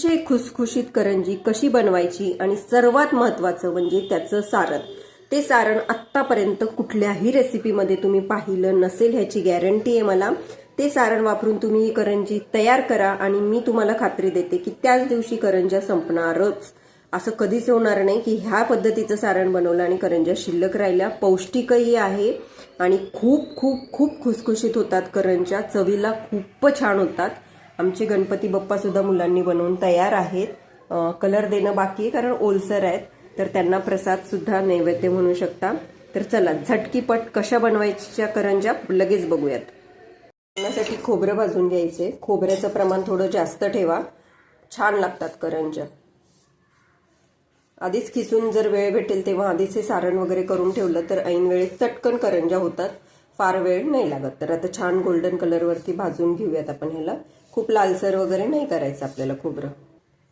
अतिशय खुसखुशीत करंजी कशी बनवायची आणि सर्वात महत्वाचं म्हणजे त्याचं सारण. ते सारण आत्तापर्यंत कुठल्याही रेसिपीमध्ये तुम्ही पाहिलं नसेल ह्याची गॅरंटी आहे मला. ते सारण वापरून तुम्ही ही करंजी तयार करा आणि मी तुम्हाला खात्री देते की त्याच दिवशी करंज्या संपणारच. असं कधीच होणार नाही की ह्या पद्धतीचं सारण बनवलं आणि करंज्या शिल्लक राहिल्या. पौष्टिकही आहे आणि खूप खूप खूप खुसखुशीत होतात करंज्या. चवीला खूप छान होतात. आमचे गणपती बाप्पासुद्धा मुलांनी बनवून तयार आहेत. कलर देणं बाकी आहे कारण ओलसर आहेत. तर त्यांना प्रसाद सुद्धा नैवेद्य म्हणू शकता. तर चला झटकीपट कशा बनवायच्या करंज्या लगेच बघूयात. करण्यासाठी खोबरं भाजून घ्यायचे. खोबऱ्याचं प्रमाण थोडं जास्त ठेवा. छान लागतात करंज्या. आधीच खिसून जर वेळ भेटेल तेव्हा आधीच हे सारण वगैरे करून ठेवलं तर ऐन वेळेस चटकन करंज्या होतात. फार वेळ नाही लागत. तर आता छान गोल्डन कलरवरती भाजून घेऊयात आपण ह्याला. खूप लालसर वगैरे नाही करायचं आपल्याला खोबरं.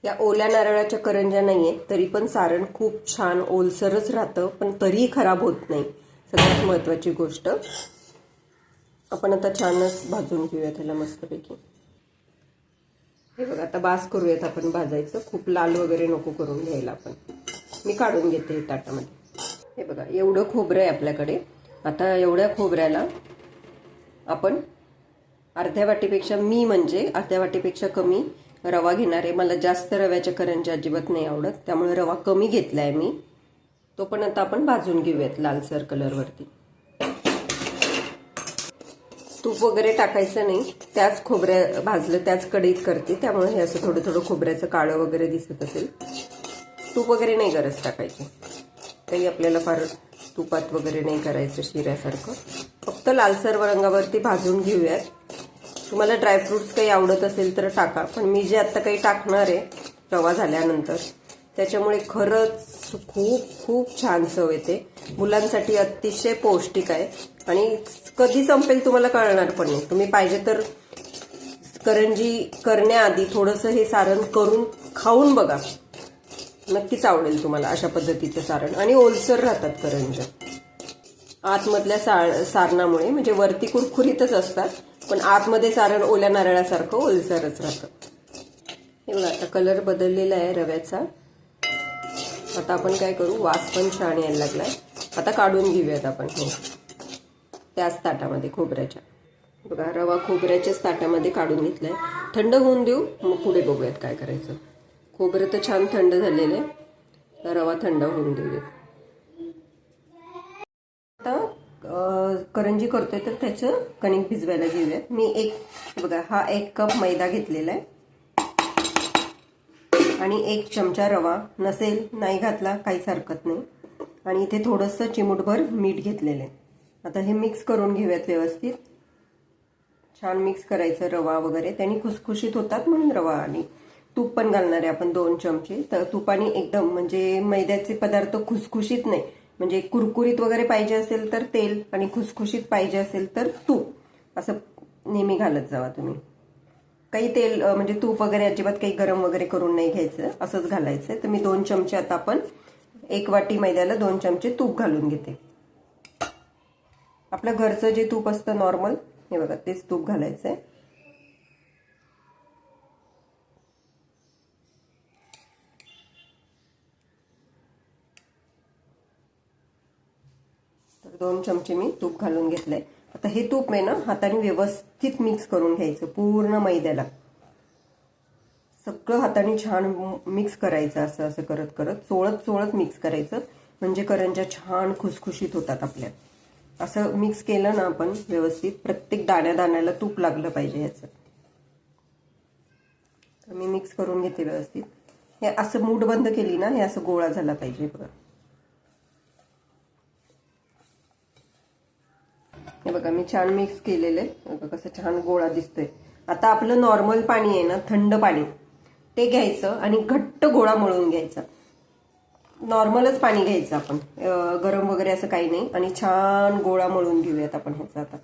या ओल्या नारळाच्या करंज्या नाहीये तरी पण सारण खूप छान ओलसरच राहतं पण तरीही खराब होत नाही. सगळ्यात महत्त्वाची गोष्ट. आपण आता छानच भाजून घेऊया त्याला मस्तपैकी. हे बघा आता बास करूयात आपण भाजायचं. खूप लाल वगैरे नको करून घ्यायला आपण. मी काढून घेते हे ताटामध्ये. हे बघा एवढं खोबरं आहे आपल्याकडे. आता एवढ्या खोबऱ्याला आपण अर्ध्या वाटीपेक्षा मी म्हणजे अर्ध्या वाटीपेक्षा कमी रवा घेणार आहे. मला जास्त रव्याच्या करंजी अजिबात नाही आवडत. त्यामुळे रवा कमी घेतला आहे मी. तो पण आता आपण भाजून घेऊयात लालसर कलरवरती. तूप वगैरे टाकायचं नाही. त्याच खोबऱ्या भाजलं त्याच कडीत करते. त्यामुळे हे असं थोडं थोडं खोबऱ्याचं काळं वगैरे दिसत असेल. तूप वगैरे नाही गरज टाकायची. काही आपल्याला फार तुपात वगैरे नाही करायचं शिऱ्यासारखं. फक्त लालसर रंगावरती भाजून घेऊयात. तुम्हाला ड्रायफ्रुट्स काही आवडत असेल तर टाका. पण मी जे आत्ता काही टाकणार आहे रवा झाल्यानंतर त्याच्यामुळे खरंच खूप खूप छान चव येते. मुलांसाठी अतिशय पौष्टिक आहे. आणि कधी संपेल तुम्हाला कळणार पण नाही. तुम्ही पाहिजे तर करंजी करण्याआधी थोडंसं हे सारण करून खाऊन बघा. नक्कीच आवडेल तुम्हाला अशा पद्धतीचं सारण. आणि ओलसर राहतात करंज्या. आतमधल्या सा सारणामुळे म्हणजे वरती कुरखुरीतच असतात. पण आतमध्ये सारण ओल्या नारळासारखं ओलसरच राहतं. हे बघा आता कलर बदललेला आहे रव्याचा. आता आपण काय करू? वास पण छान यायला लागलाय. आता काढून घेऊयात आपण हे. त्याच ताटामध्ये खोबऱ्याच्या. बघा रवा खोबऱ्याच्याच ताटामध्ये काढून घेतलाय. थंड होऊन देऊ मग पुढे बघूयात काय करायचं. खोबरं तर छान थंड झालेलं आहे. रवा थंड होऊन देऊयात आता अं, करंजी करतोय तर त्याचं कणिक भिजवायला घेऊयात. मी एक बघा हा एक कप मैदा घेतलेला आहे. आणि एक चमचा रवा. नसेल नाही घातला काहीच हरकत नाही. आणि इथे थोडंसं चिमूटभर मीठ घेतलेलं आहे. आता हे मिक्स करून घेऊयात व्यवस्थित. छान मिक्स करायचं रवा वगैरे. त्यांनी खुसखुशीत होतात म्हणून रवा आणि तूप पण घालणार आहे आपण दोन चमचे. तर तुपाने एकदम म्हणजे मैद्याचे पदार्थ खुसखुशीत नाही. म्हणजे कुरकुरीत वगैरे पाहिजे असेल तर तेल आणि खुसखुशीत पाहिजे असेल तर तूप. असं नेहमी घालत जावा तुम्ही. काही तेल म्हणजे तूप वगैरे अजिबात काही गरम वगैरे करून नाही घ्यायचं. असंच घालायचं. तर मी दोन चमचे आता आपण एक वाटी मैद्याला दोन चमचे तूप घालून घेते. आपलं घरचं जे तूप असतं नॉर्मल हे बघा तेच तूप घालायचंय. आहे दोन चमचे मी तूप घालून घेतलंय. आता हे तूप आहे ना हाताने व्यवस्थित मिक्स करून घ्यायचं पूर्ण मैद्याला. सगळं हाताने छान मिक्स करायचं असं असं करत करत चोळत चोळत मिक्स करायचं. म्हणजे करंज्या छान खुसखुशीत होतात आपल्या. असं मिक्स केलं ना आपण व्यवस्थित प्रत्येक दाण्या दाण्याला तूप लागलं पाहिजे ह्याचं तर मी मिक्स करून घेते व्यवस्थित. हे असं मूठ बंद केली ना हे असं गोळा झाला पाहिजे बघा. हे बघा मी छान मिक्स केलेलं आहे. बघा कसं छान गोळा दिसतोय. आता आपलं नॉर्मल पाणी आहे ना थंड पाणी ते घ्यायचं आणि घट्ट गोळा मळून घ्यायचा. नॉर्मलच पाणी घ्यायचं आपण. गरम वगैरे असं काही नाही. आणि छान गोळा मळून घेऊयात आपण ह्याचा आता.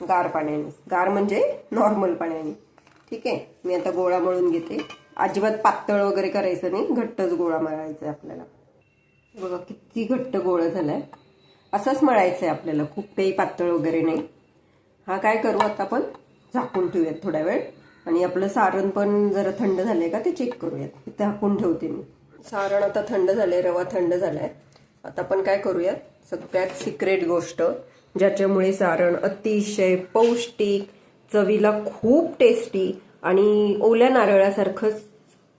गार पाण्याने. गार म्हणजे नॉर्मल पाण्याने. ठीक आहे? मी आता गोळा मळून घेते. अजिबात पातळ वगैरे करायचं नाही. घट्टच गोळा मळायचा आहे आपल्याला. बघा किती घट्ट गोळा झालाय. असंच मळायचं आहे आपल्याला. खूप काही पातळ वगैरे नाही. हा काय करू आता आपण? झाकून ठेवूयात थोडा वेळ. आणि आपलं सारण पण जरा थंड झालं आहे का ते चेक करूयात. ते झाकून ठेवते मी. सारण आता थंड झालंय रवा थंड झालाय. आता आपण काय करूयात? सगळ्यात सिक्रेट गोष्ट ज्याच्यामुळे सारण अतिशय पौष्टिक चवीला खूप टेस्टी आणि ओल्या नारळासारखंच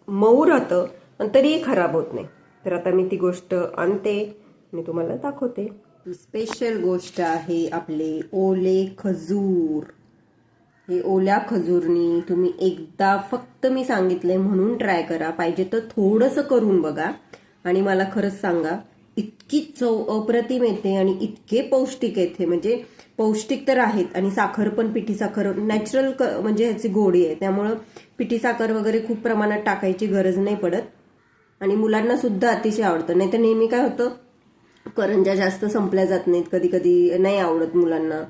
मऊ राहतं आणि तरीही खराब होत नाही. तर आता मी ती गोष्ट आणते. आणि तुम्हाला दाखवते. स्पेशल गोष्ट आहे आपले ओले खजूर. हे ओल्या खजूरनी तुम्ही एकदा फक्त मी सांगितलंय म्हणून ट्राय करा. पाहिजे तर थोडंसं करून बघा. आणि मला खरंच सांगा इतकी चव अप्रतिम येते आणि इतके पौष्टिक येते. म्हणजे पौष्टिक तर आहेत आणि साखर पण पिठी साखर नॅचरल म्हणजे ह्याची गोडी आहे. त्यामुळं पिठी साखर वगैरे खूप प्रमाणात टाकायची गरज नाही पडत. आणि मुलांना सुद्धा अतिशय आवडतं. नाही तर नेहमी काय होतं करंजा जास्त संपल्या जात नाहीत कधी कधी नाही आवडत मुलांना.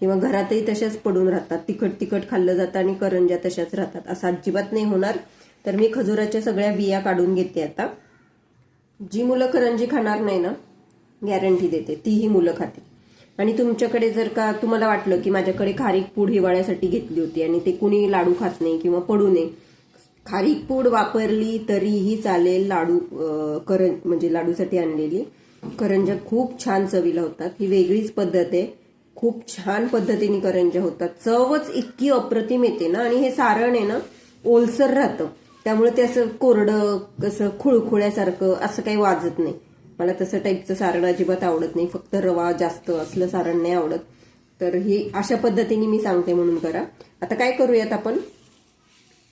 किंवा घरातही तशाच पडून राहतात. तिखट तिखट खाल्लं जातं आणि करंजा तशाच राहतात. असं अजिबात नाही होणार. तर मी खजुराच्या सगळ्या बिया काढून घेते आता. जी मुलं करंजी खाणार नाही ना गॅरंटी देते. तीही मुलं खाते आणि तुमच्याकडे जर का तुम्हाला वाटलं की माझ्याकडे खारीक पूड हिवाळ्यासाठी घेतली होती आणि ते कुणी लाडू खात नाही किंवा पडू नये खारीक पूड वापरली तरीही चालेल लाडू करं म्हणजे लाडूसाठी आणलेली. करंज्या खूप छान चवीला होतात. ही वेगळीच पद्धत आहे. खूप छान पद्धतीने करंज्या होतात. चवच इतकी अप्रतिम येते ना आणि हे सारण आहे ना ओलसर राहतं. त्यामुळे ते असं कोरडं कसं खुळखुळ्यासारखं असं काही वाजत नाही. मला तसं टाईपचं सारण अजिबात आवडत नाही. फक्त रवा जास्त असलं सारण नाही आवडत. तर ही अशा पद्धतीने मी सांगते म्हणून करा. आता काय करूयात आपण?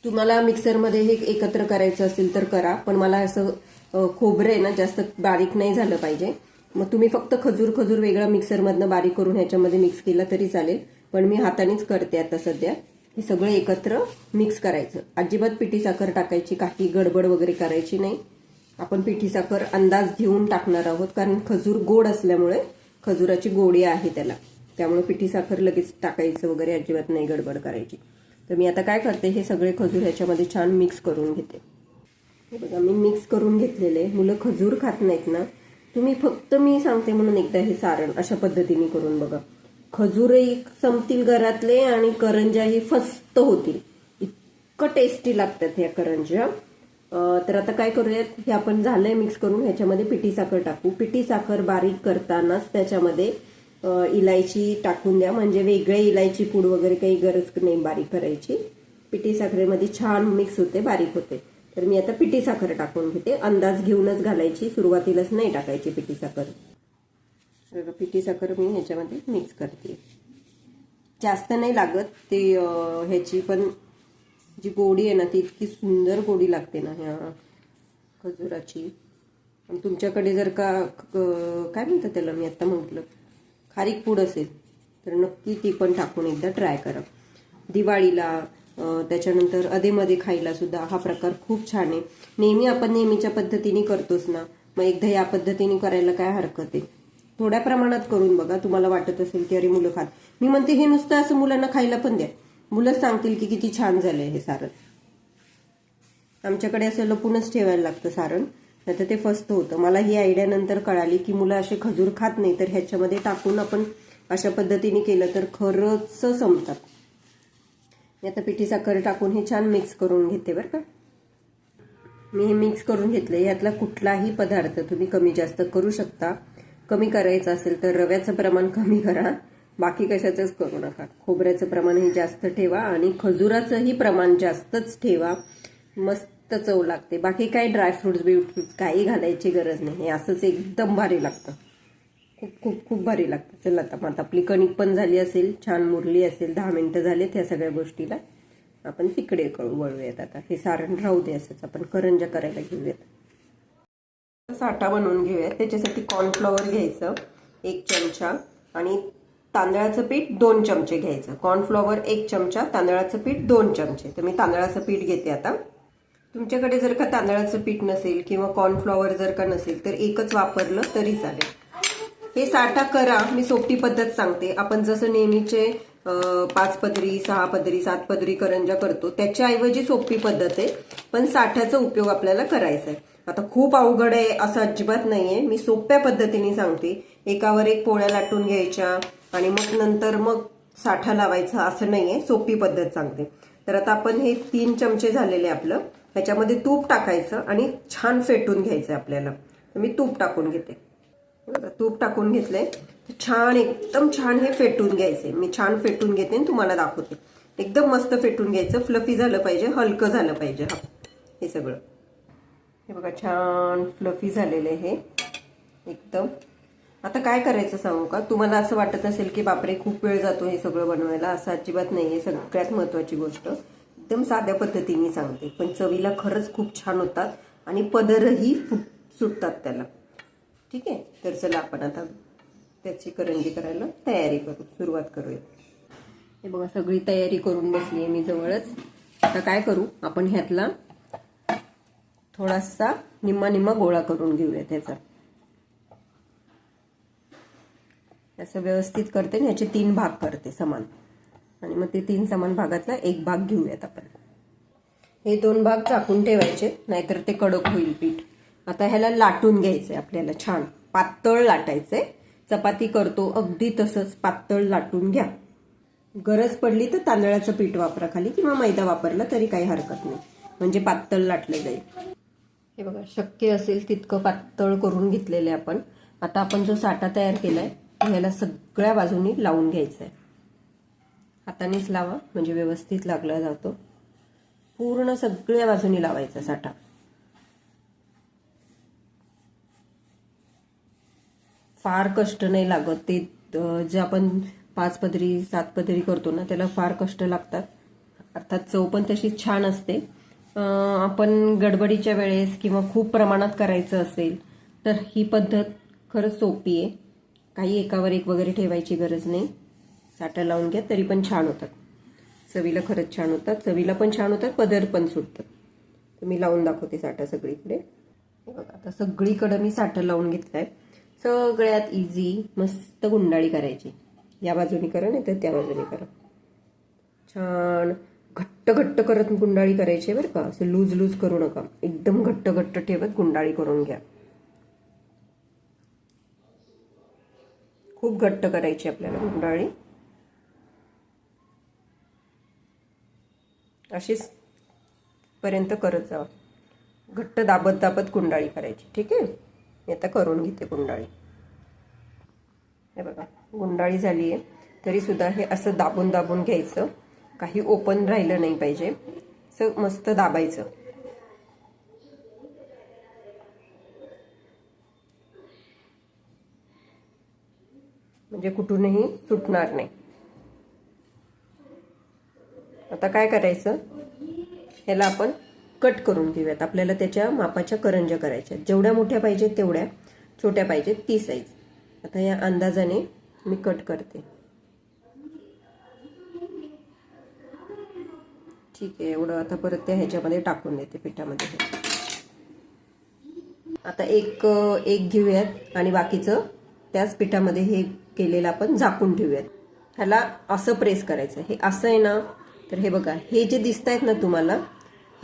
तुम्हाला मिक्सरमध्ये हे एकत्र करायचं असेल तर करा. पण मला असं खोबरं आहे ना जास्त बारीक नाही झालं पाहिजे. मग तुम्ही फक्त खजूर खजूर वेगळा मिक्सरमधनं बारीक करून ह्याच्यामध्ये मिक्स केला तरी चालेल. पण मी हातानेच करते आता सध्या. हे सगळं एकत्र मिक्स करायचं. अजिबात पिठी साखर टाकायची काही गडबड वगैरे करायची नाही. आपण पिठी साखर अंदाज घेऊन टाकणार आहोत कारण खजूर गोड असल्यामुळे खजुराची गोडी आहे त्याला. त्यामुळे पिठी साखर लगेच टाकायचं वगैरे अजिबात नाही गडबड करायची. तर मी आता काय करते हे सगळे खजूर ह्याच्यामध्ये छान मिक्स करून घेते. हे बघा मी मिक्स करून घेतलेले. मुलं खजूर खात नाहीत ना. तुम्ही फक्त मी सांगते म्हणून एकदा हे सारण. अशा पद्धतीने करून बघा. खजूरही संपतील घरातले आणि करंजाही फस्त होतील. इतकं टेस्टी लागतात ह्या करंजा तर आता काय करूयात? हे आपण झालंय मिक्स करून. ह्याच्यामध्ये पिठी साखर टाकू. पिठी साखर बारीक करतानाच त्याच्यामध्ये इलायची टाकून द्या. म्हणजे वेगळे इलायची पूड वगैरे काही गरज नाही बारीक करायची. पिठी साखरेमध्ये छान मिक्स होते बारीक होते. तर मी आता पिठी साखर टाकून घेते. अंदाज घेऊनच घालायची. सुरुवातीलाच नाही टाकायची पिठी साखर. तर पिठी साखर मी ह्याच्यामध्ये मिक्स करते. जास्त नाही लागत. ते ह्याची पण जी गोडी आहे ना ती इतकी सुंदर गोडी लागते ना ह्या खजुराची. तुमच्याकडे जर का काय म्हणतात त्याला? मी आत्ता म्हटलं खारीक पूड असेल तर नक्की ती पण टाकून एकदा ट्राय करा. दिवाळीला त्याच्यानंतर अधेमध्ये खायला सुद्धा हा प्रकार खूप छान आहे. नेहमी आपण नेहमीच्या पद्धतीने करतोच ना. मग एकदा या पद्धतीने करायला काय हरकत आहे? थोड्या प्रमाणात करून बघा तुम्हाला वाटत असेल की अरे मुलं खात. मी म्हणते हे नुसतं असं मुलांना खायला पण द्या. मुलं सांगतील की किती छान झालंय हे सारण. आमच्याकडे असं लपूनच ठेवायला लागतं सारण. नाही ते फस्त होतं. मला ही आयडिया नंतर कळाली की मुलं असे खजूर खात नाही तर ह्याच्यामध्ये टाकून आपण अशा पद्धतीने केलं तर खरंच संपतात. आता पिठी साखर टाकून हे छान मिक्स करून घेते बरं का. मी हे मिक्स करून घेतले यातला कुठलाही पदार्थ तुम्ही कमी जास्त करू शकता. कमी करायचं असेल तर रव्याचं प्रमाण कमी करा. बाकी कशाचंच करू नका. खोबऱ्याचं प्रमाणही जास्त ठेवा आणि खजुराचंही प्रमाण जास्तच ठेवा. मस्त चव लागते. बाकी काही ड्रायफ्रुट्स बिफ्रुट्स काही घालायची गरज नाही. हे असंच एकदम भारी लागतं. खूप खूप खूप भारी लागतं. चला आता मग आता आपली कणिक पण झाली असेल छान मुरली असेल दहा मिनटं झालेत ह्या सगळ्या गोष्टीला. आपण तिकडे कळू वळूयात आता. हे सारण राहू दे असंच. आपण करंजा करायला घेऊयात. साठा बनवून घेऊयात. त्याच्यासाठी कॉर्नफ्लॉवर घ्यायचं एक चमचा. आणि तांदळाचं पीठ दोन चमचे घ्यायचं. कॉर्नफ्लॉवर एक चमचा तांदळाचं पीठ दोन चमचे. तर मी तांदळाचं पीठ घेते आता. तुमच्याकडे जर का तांदळाचं पीठ नसेल किंवा कॉर्नफ्लॉवर जर का नसेल तर एकच वापरलं तरी चालेल. हे साठा करा मी सोपी पद्धत सांगते. आपण जसं नेहमीचे पाच पदरी सहा पदरी सात पदरी करंजा करतो त्याच्याऐवजी सोपी पद्धत आहे. पण साठ्याचा उपयोग आपल्याला करायचा आहे. आता खूप अवघड आहे असं अजिबात नाहीये. मी सोप्या पद्धतीने सांगते. एकावर एक पोळ्या लाटून घ्यायच्या आणि मग नंतर मग साठा लावायचा असं नाहीये. सोपी पद्धत सांगते. तर आता आपण हे तीन चमचे झालेले आपलं. ह्याच्यामध्ये तूप टाकायचं आणि छान फेटून घ्यायचं आपल्याला. मी तूप टाकून घेते. तूप टाकून घेतलंय. छान एकदम छान हे फेटून घ्यायचे मी छान फेटून घेते आणि तुम्हाला दाखवते. एकदम मस्त फेटून घ्यायचं. फ्लफी झालं पाहिजे हलकं झालं पाहिजे. हा हे सगळं. हे बघा छान फ्लफी झालेलं आहे हे. एकदम. आता काय करायचं सांगू का? तुम्हाला असं वाटत असेल की बापरे खूप वेळ जातो हे सगळं बनवायला. असं अजिबात नाही आहे. सगळ्यात महत्वाची गोष्ट. एकदम साध्या पद्धतीने सांगते. पण चवीला खरंच खूप छान होतात आणि पदरही फुट सुटतात त्याला. ठीक आहे? तर चला आपण आता त्याची करंजी करायला तयारी करू सुरुवात करूया. हे बघा सगळी तयारी करून बसली आहे मी जवळच. आता काय करू? आपण ह्यातला थोडासा निम्मा निम्मा गोळा करून घेऊया त्याचा असं व्यवस्थित करते आणि ह्याचे तीन भाग करते समान. आणि मग ते तीन समान भागातला एक भाग घेऊयात आपण. हे दोन भाग चाकून ठेवायचे नाहीतर ते कडक होईल पीठ. आता ह्याला लाटून घ्यायचंय आपल्याला छान. पातळ लाटायचंय. चपाती करतो अगदी तसंच पातळ लाटून घ्या. गरज पडली तर तांदळाचं पीठ वापरा खाली किंवा मैदा वापरला तरी काही हरकत नाही. म्हणजे पातळ लाटलं जाईल. हे बघा शक्य असेल तितकं पातळ करून घेतलेलं आहे आपण. आता आपण जो साठा तयार केलाय ह्याला सगळ्या बाजूनी लावून घ्यायचा आहे हातानेच लावा म्हणजे व्यवस्थित लागला जातो. पूर्ण सगळ्या बाजूनी लावायचा साठा. फार कष्ट नाही लागत. ते जे आपण पाच पदरी सात पदरी करतो ना त्याला फार कष्ट लागतात. अर्थात चव पण तशी छान असते. आपण गडबडीच्या वेळेस किंवा खूप प्रमाणात करायचं असेल तर ही पद्धत खरंच सोपी आहे. काही एकावर एक वगैरे ठेवायची गरज नाही. साठा लावून घ्या तरी पण छान होतात. चवीला खरंच छान होतात. चवीला पण छान होतात पदर पण सुटतात. तर मी लावून दाखवते साठा सगळीकडे. आता सगळीकडं मी साठा लावून घेतलाय. सगळ्यात इझी मस्त गुंडाळी करायची. या बाजूनी करा नाही तर त्या बाजूनी करा. छान. घट्ट घट्ट करत गुंडाळी करायची बरं का. असं लूज लूज करू नका. एकदम घट्ट घट्ट ठेवत गुंडाळी करून घ्या. खूप घट्ट करायची आपल्याला गुंडाळी. अशीच पर्यंत करत जावा घट्ट दाबत दाबत गुंडाळी करायची. ठीक आहे? मी आता करून घेते गुंडाळी. हे बघा गुंडाळी झाली आहे. तरी सुद्धा हे असं दाबून दाबून घ्यायचं. काही ओपन राहिलं नाही पाहिजे. असं मस्त दाबायचं. म्हणजे कुठूनही सुटणार नाही. आता काय करायचं? ह्याला आपण कट करून घेऊयात. आपल्याला त्याच्या मापाच्या करंज्या करायच्या जेवढ्या मोठ्या पाहिजेत तेवढ्या छोट्या पाहिजेत. ती साईज आता या अंदाजाने मी कट करते. ठीक आहे. एवढं आता परत त्या ह्याच्यामध्ये टाकून देते पिठामध्ये. आता एक एक घेऊयात आणि बाकीचं त्याच पिठामध्ये हे केलेलं आपण झाकून ठेवूयात. ह्याला असं प्रेस करायचं. हे असं आहे ना? तर हे बघा. हे जे दिसत आहेत ना तुम्हाला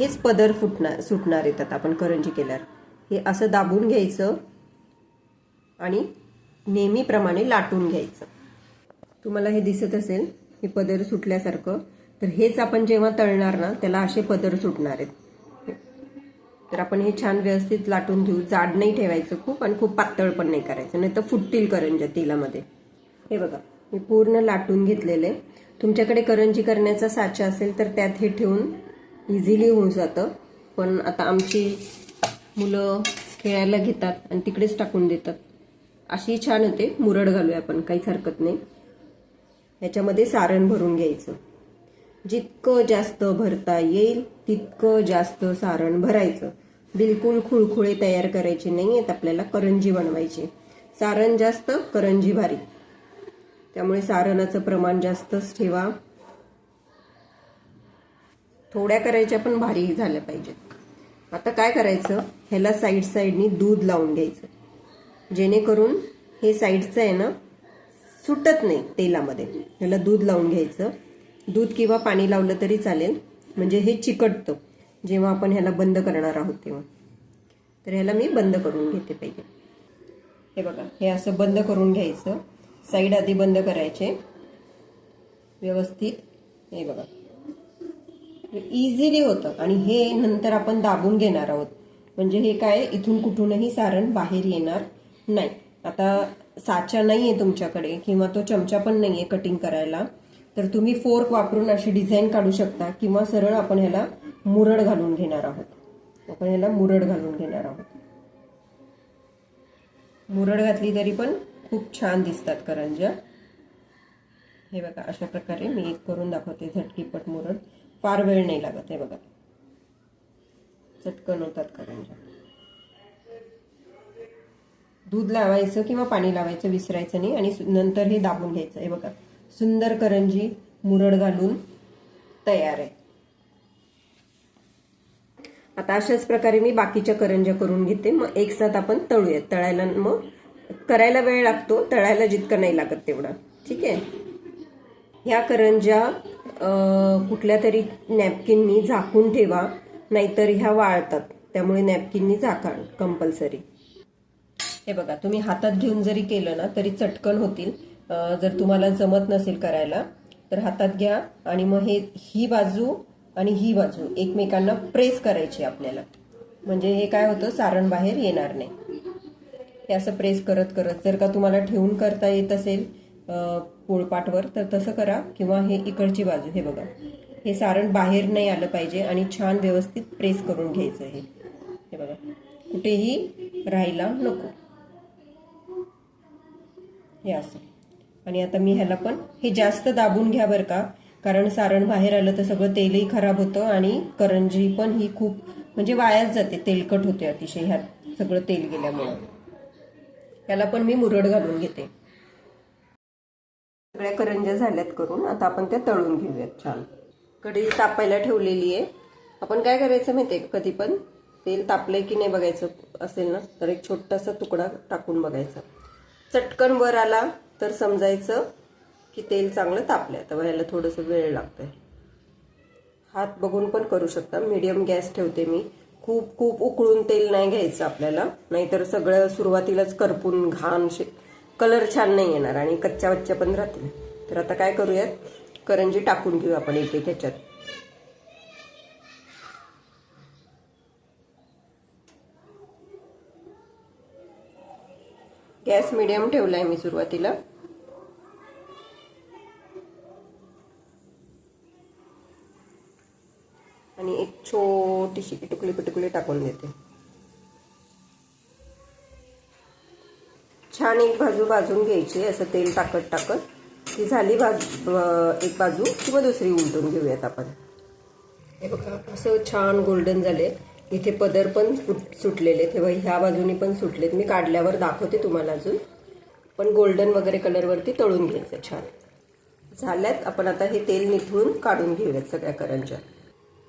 हेच पदर फुटणार सुटणार येतात आपण करंजी केल्यावर. हे असं दाबून घ्यायचं आणि नेहमीप्रमाणे लाटून घ्यायचं. तुम्हाला हे दिसत असेल हे पदर सुटल्यासारखं. तर हेच आपण जेव्हा तळणार ना त्याला असे पदर सुटणार आहेत. तर आपण हे छान व्यवस्थित लाटून घेऊ. जाड नाही ठेवायचं खूप आणि खूप पातळ पण नाही करायचं. नाही तर फुटतील करंज्या तेलामध्ये. हे बघा मी पूर्ण लाटून घेतलेले तुमच्याकडे करंजी करण्याचा साचा असेल तर त्यात हे ठेवून इझिली होऊन जातं. पण आता आमची मुलं खेळायला घेतात आणि तिकडेच टाकून देतात. अशी छान होते. मुरड घालूया आपण. काहीच हरकत नाही. ह्याच्यामध्ये सारण भरून घ्यायचं. जितकं जास्त भरता येईल तितकं जास्त सारण भरायचं. बिलकुल खुळखुळे तयार करायचे नाही आहेत आपल्याला करंजी बनवायची. सारण जास्त करंजी भारी. त्यामुळे सारणाचं प्रमाण जास्तच ठेवा. थोड्या करायच्या पण भारी झाल्या पाहिजेत. आता काय करायचं? ह्याला साईड साईडनी दूध लावून घ्यायचं. जेणेकरून हे साईडचं आहे ना सुटत नाही तेलामध्ये. ह्याला दूध लावून घ्यायचं. दूध किंवा पाणी लावलं तरी चालेल. म्हणजे हे चिकटतं. जेव्हा आपण ह्याला बंद करणार आहोत तेव्हा. तर ह्याला मी बंद करून घेते पहिले. हे बघा हे असं बंद करून घ्यायचं. साईड आधी बंद करायचे. व्यवस्थित. हे बघा. इझिली होतं. आणि हे नंतर आपण दाबून घेणार आहोत. म्हणजे हे काय इथून कुठूनही सारण बाहेर येणार नाही. आता साचा आहे तुमच्याकडे किंवा तो चमचा पण नाही आहे कटिंग करायला. तर तुम्ही फोर्क वापरून अशी डिझाईन काढू शकता किंवा सरळ आपण ह्याला मुरड घालून घेणार आहोत. आपण ह्याला मुरड घालून घेणार आहोत. मुरड घातली तरी पण खूप छान दिसतात करंज्या. हे बघा अशा प्रकारे मी एक करून दाखवते झटकीपट मुरड. फार वेळ नाही लागत हे बघा. चटकन होतात करंज्या दूध लावायचं किंवा पाणी लावायचं विसरायचं नाही आणि नंतर हे दाबून घ्यायचं. हे बघा. सुंदर करंजी मुरड घालून तयार आहे. आता अशाच प्रकारे मी बाकीच्या करंज्या करून घेते. मग एक साथ आपण तळूयात. तळायला मग करायला वेळ लागतो. तळायला जितकं नाही लागत तेवढा. ठीक आहे? ह्या करंज्या कुठल्या तरी नॅपकिननी झाकून ठेवा नाहीतर ह्या वाळतात. त्यामुळे नॅपकिननी झाका कंपल्सरी हे बघा तुम्ही हातात घेऊन जरी केलं ना तरी चटकन होतील. जर तुम्हाला जमत नसेल करायला तर हातात घ्या आणि मग हे ही बाजू आणि ही बाजू एकमेकांना प्रेस करायची आपल्याला. म्हणजे हे काय होतं सारण बाहेर येणार नाही. हे असं प्रेस करत करत जर का तुम्हाला ठेवून करता येत असेल पोळपाटवर तर तसं करा किंवा हे इकडची बाजू हे बघा. हे सारण बाहेर नाही आलं पाहिजे आणि छान व्यवस्थित प्रेस करून घ्यायचं हे हे बघा. कुठेही राहायला नको. हे असं. आणि आता मी ह्याला पण हे जास्त दाबून घ्या बरं का कारण सारण बाहेर आलं तर सगळं तेलही खराब होतं आणि करंजी पण ही खूप म्हणजे वायाच जाते. तेलकट होते अतिशय ह्यात सगळं तेल गेल्यामुळं. त्याला पण मी मुरड घालून घेते. सगळ्या करंज्या झाल्यात करून आता आपण त्या तळून घेऊयात. छान. कढी तापायला ठेवलेली आहे. आपण काय करायचं माहितीये कधी पण? तेल तापलंय की नाही बघायचं असेल ना तर एक छोटासा तुकडा टाकून बघायचा. चटकन वर आला तर समजायचं की तेल चांगलं तापलंय. तर व्हायला थोडंसं वेळ लागतोय. हात बघून पण करू शकता. मीडियम गॅस ठेवते मी. खूप खूप उकळून तेल नाही घ्यायचं आपल्याला. नाहीतर सगळं सुरुवातीलाच करपून घाण शे कलर छान नाही येणार आणि कच्च्या वच्च्या पण राहतील. तर आता काय करूयात? करंजी टाकून घेऊ आपण एक एक ह्याच्यात गॅस मिडियम ठेवलाय मी सुरुवातीला. आणि एक छोटीशी पिटुकली पिटुकली टाकून देते. छान एक बाजू भाजून घ्यायची असं तेल टाकत टाकत. ती झाली बाजू एक बाजू किंवा दुसरी उलटून घेऊयात आपण. हे बघा असं छान गोल्डन झाले. इथे पदर पण सुटलेले तेव्हा ह्या बाजूने पण सुटलेत. मी काढल्यावर दाखवते तुम्हाला अजून. पण गोल्डन वगैरे कलरवरती तळून घ्यायचं छान. झाल्यात आपण आता हे तेल निथळून काढून घेऊयात सगळ्या करंज्या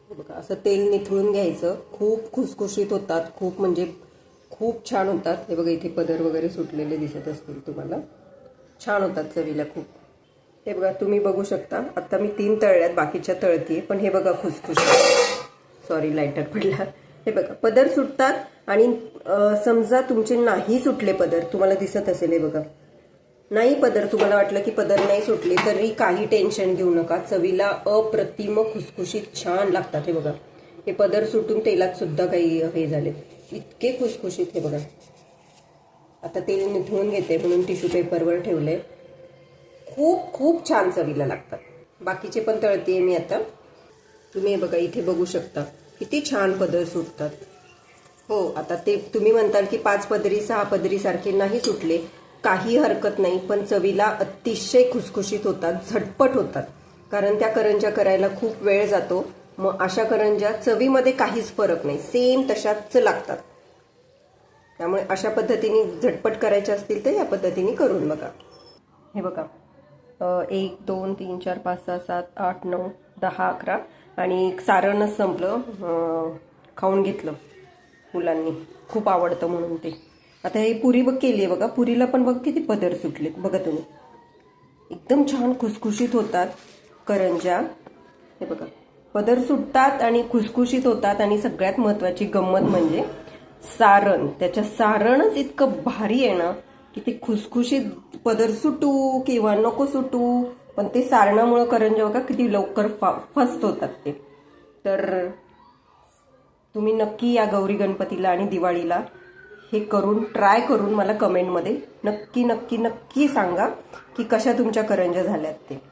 बघा असं तेल निथळून घ्यायचं. खूप खुसखुशीत होतात. खूप म्हणजे खूप छान होतात. हे बघा इथे पदर वगैरे सुटलेले दिसत असतील तुम्हाला. छान होतात चवीला खूप. हे बघा तुम्ही बघू शकता. आत्ता मी तीन तळल्यात बाकीच्या तळती पण हे बघा खुसखुशीत. सॉरी लायटर पडला. हे बघा पदर सुटतात आणि समजा तुमचे नाही सुटले पदर तुम्हाला दिसत असेल हे बघा. नाही पदर तुम्हाला वाटलं की पदर नाही सुटले तरी काही टेन्शन घेऊ नका. चवीला अप्रतिम खुसखुशीत छान लागतात हे बघा. हे पदर सुटून तेलात सुद्धा काही हे झाले. इतके खुसखुशीत हे बघा. आता तेल निथळून घेते म्हणून टिश्यू पेपरवर ठेवले. खूप खूप छान चवीला लागतात. बाकीचे पण तळते मी आता. तुम्ही हे बघा इथे बघू शकता. किती छान पदर सुटतात. हो आता ते तुम्ही म्हणताल की पाच पदरी सहा पदरीसारखे नाही सुटले. काही हरकत नाही पण चवीला अतिशय खुसखुशीत होतात झटपट होतात. कारण त्या करंज्या करायला खूप वेळ जातो. मग अशा करंज्या चवीमध्ये काहीच फरक नाही. सेम तशाच लागतात. त्यामुळे अशा पद्धतीने झटपट करायच्या असतील तर या पद्धतीने करून बघा. हे बघा. एक दोन तीन चार पाच सहा सात आठ नऊ दहा अकरा आणि सारणच संपलं. खाऊन घेतलं मुलांनी. खूप आवडतं म्हणून ते. आता हे पुरी बघ केली आहे बघा. पुरीला पण बघ किती पदर सुटलेत. बघा तुम्ही. एकदम छान खुसखुशीत होतात करंजा हे बघा. पदर सुटतात आणि खुसखुशीत होतात आणि सगळ्यात महत्वाची गंमत म्हणजे सारण. त्याच्या सारणच इतकं भारी आहे ना की ते खुसखुशीत पदर सुटू किंवा नको सुटू पण ते सारणामुळं करंजा बघा किती लवकर फस्त होतात ते. तर तुम्ही नक्की या गौरी गणपतीला आणि दिवाळीला हे करून ट्राय करून मला कमेंटमध्ये नक्की नक्की नक्की सांगा की कशा तुमच्या करंज्या झाल्यात ते.